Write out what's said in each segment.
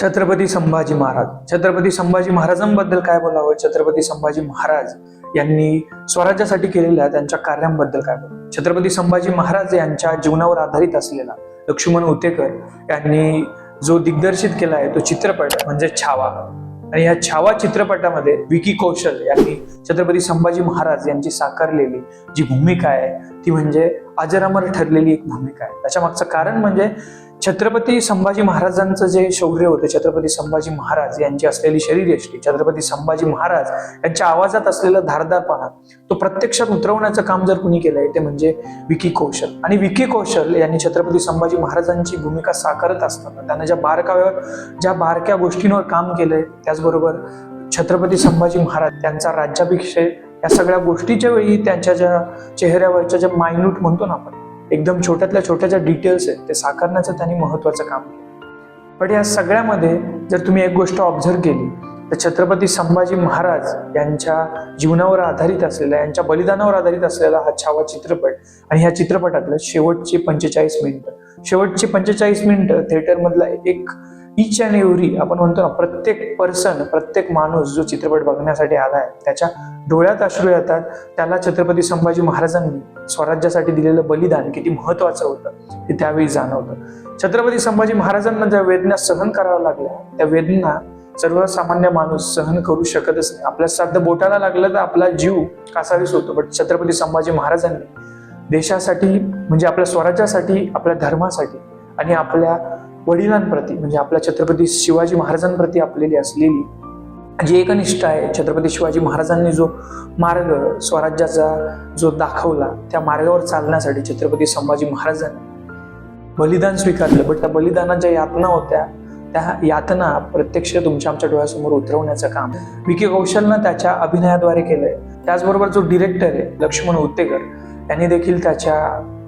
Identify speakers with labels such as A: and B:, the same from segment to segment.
A: छत्रपती संभाजी महाराज. छत्रपती संभाजी महाराजांबद्दल काय बोलावं? छत्रपती संभाजी महाराज यांनी स्वराज्यासाठी केलेल्या त्यांच्या कार्यांबद्दल काय बोलावं? छत्रपती संभाजी महाराज यांच्या जीवनावर आधारित असलेला लक्ष्मण उतेकर यांनी जो दिग्दर्शित केला आहे तो चित्रपट म्हणजे छावा. आणि या छावा चित्रपटामध्ये विकी कौशल यांनी छत्रपती संभाजी महाराज यांची साकारलेली जी भूमिका आहे ती म्हणजे अजरामर ठरलेली एक भूमिका आहे. त्याच्या मागचं कारण म्हणजे छत्रपती संभाजी महाराजांचं जे शौर्य होतं छत्रपती संभाजी महाराज यांची असलेली शरीरयष्टी छत्रपती संभाजी महाराज यांच्या आवाजात असलेला धारदारपणा तो प्रत्यक्षात उतरवण्याचं काम जर कुणी केलंय ते म्हणजे विकी कौशल. आणि विकी कौशल यांनी छत्रपती संभाजी महाराजांची भूमिका साकारत असताना त्यांना ज्या बारकाव्यावर ज्या बारक्या गोष्टींवर काम केलंय त्याचबरोबर छत्रपती संभाजी महाराज त्यांचा राज्याभिषेक या सगळ्या गोष्टीच्या वेळी त्यांच्या ज्या चेहऱ्यावरच्या ज्या मायन्यूट म्हणतो ना आपण एकदम छोट्यातल्या छोट्या ज्या डिटेल्स आहेत ते साकारण्याचं त्यांनी महत्त्वाचं काम केलं. पण या सगळ्यामध्ये जर तुम्ही एक गोष्ट ऑब्झर्व केली तर छत्रपती संभाजी महाराज यांच्या जीवनावर आधारित असलेला यांच्या बलिदानावर आधारित असलेला हा छावा चित्रपट आणि ह्या चित्रपटातलं शेवटची पंचेचाळीस मिनिटं. शेवटची पंचेचाळीस मिनिटं थिएटरमधला एक इच अँड एव्हरी आपण म्हणतो ना प्रत्येक पर्सन प्रत्येक माणूस जो चित्रपट बघण्यासाठी आला आहे त्याच्या डोळ्यात अश्रू येतात. त्याला छत्रपती संभाजी महाराजांनी स्वराज्यासाठी दिलेलं बलिदान किती महत्वाचं होतं हे त्यावेळी जाणवतं. छत्रपती संभाजी महाराजांना ज्या वेदना सहन कराव्या लागल्या त्या वेदना सर्वसामान्य माणूस सहन करू शकतच नाही. आपल्या साधं बोटाला लागलं तर आपला जीव कासावीस होतो. पण छत्रपती संभाजी महाराजांनी देशासाठी म्हणजे आपल्या स्वराज्यासाठी आपल्या धर्मासाठी आणि आपल्या वडिलांप्रती म्हणजे आपल्या छत्रपती शिवाजी महाराजांप्रती आपलेली असलेली जी एकनिष्ठ आहे छत्रपती शिवाजी महाराजांनी जो मार्ग स्वराज्याचा जो दाखवला त्या मार्गावर चालण्यासाठी छत्रपती संभाजी महाराजांनी बलिदान स्वीकारलं. बट त्या बलिदानाच्या यातना होत्या त्या यातना प्रत्यक्ष तुमच्या आमच्या डोळ्यासमोर उतरवण्याचं काम विकी कौशलनं त्याच्या अभिनयाद्वारे केलंय. त्याचबरोबर जो डिरेक्टर आहे लक्ष्मण उत्तेकर यांनी देखील त्याच्या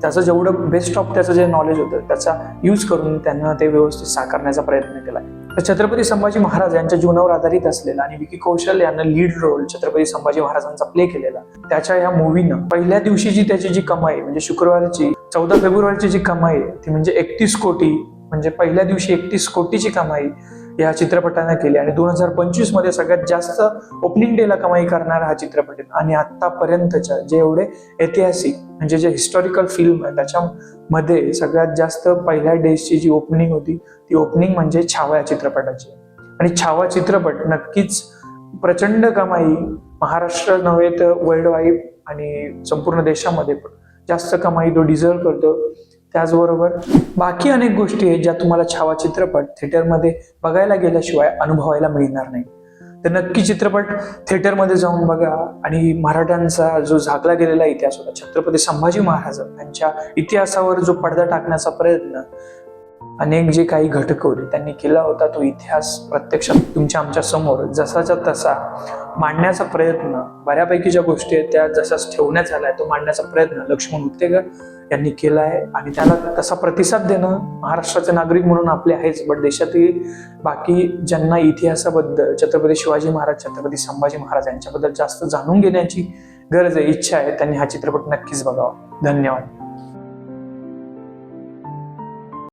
A: त्याचं जेवढं बेस्ट ऑफ त्याचं जे नॉलेज होतं त्याचा यूज करून त्यांना ते व्यवस्थित साकारण्याचा प्रयत्न केला. तर छत्रपती संभाजी महाराज यांच्या जीवनावर आधारित असलेला आणि विकी कौशल यांना लीड रोल छत्रपती संभाजी महाराजांचा प्ले केलेला त्याच्या या मूवीनं पहिल्या दिवशीची त्याची जी कमाई म्हणजे शुक्रवारची चौदा फेब्रुवारीची जी कमाई आहे, ती म्हणजे एकतीस कोटी म्हणजे पहिल्या दिवशी एकतीस कोटीची कमाई या चित्रपटाने केली. आणि दोन हजार पंचवीसमध्ये सगळ्यात जास्त ओपनिंग डेला कमाई करणारा हा चित्रपट आहे. आणि आतापर्यंतच्या जे एवढे ऐतिहासिक म्हणजे जे हिस्टॉरिकल फिल्म आहे त्याच्यामध्ये सगळ्यात जास्त पहिल्या डेजची जी ओपनिंग होती ती ओपनिंग म्हणजे छावा या चित्रपटाची. आणि छावा चित्रपट नक्कीच प्रचंड कमाई महाराष्ट्र नव्हे तर वर्ल्ड वाईड आणि संपूर्ण देशामध्ये पण जास्त कमाई तो डिझर्व करतो. त्याचबरोबर बाकी अनेक गोष्टी आहेत ज्या तुम्हाला छावा चित्रपट थिएटरमध्ये बघायला गेल्याशिवाय अनुभवायला मिळणार नाही. तर नक्की चित्रपट थिएटरमध्ये जाऊन बघा आणि मराठ्यांचा जो झाकला गेलेला इतिहास होता छत्रपती संभाजी महाराज यांच्या इतिहासावर जो पडदा टाकण्याचा प्रयत्न अनेक जे काही घटक होते त्यांनी केला होता तो इतिहास प्रत्यक्षात तुमच्या आमच्यासमोर जसाच्या तसा मांडण्याचा प्रयत्न बऱ्यापैकी ज्या गोष्टी आहेत त्या जसाच ठेवण्यात आलाय तो मांडण्याचा प्रयत्न. लक्ष्मण उत्तेकर यांनी केला आहे. आणि त्याला तसा प्रतिसाद देणं महाराष्ट्राचे नागरिक म्हणून आपले आहेच. बट देशातील बाकी ज्यांना इतिहासाबद्दल छत्रपती शिवाजी महाराज छत्रपती संभाजी महाराज यांच्याबद्दल जास्त जाणून घेण्याची गरज आहे इच्छा आहे त्यांनी हा चित्रपट नक्कीच बघावा. धन्यवाद.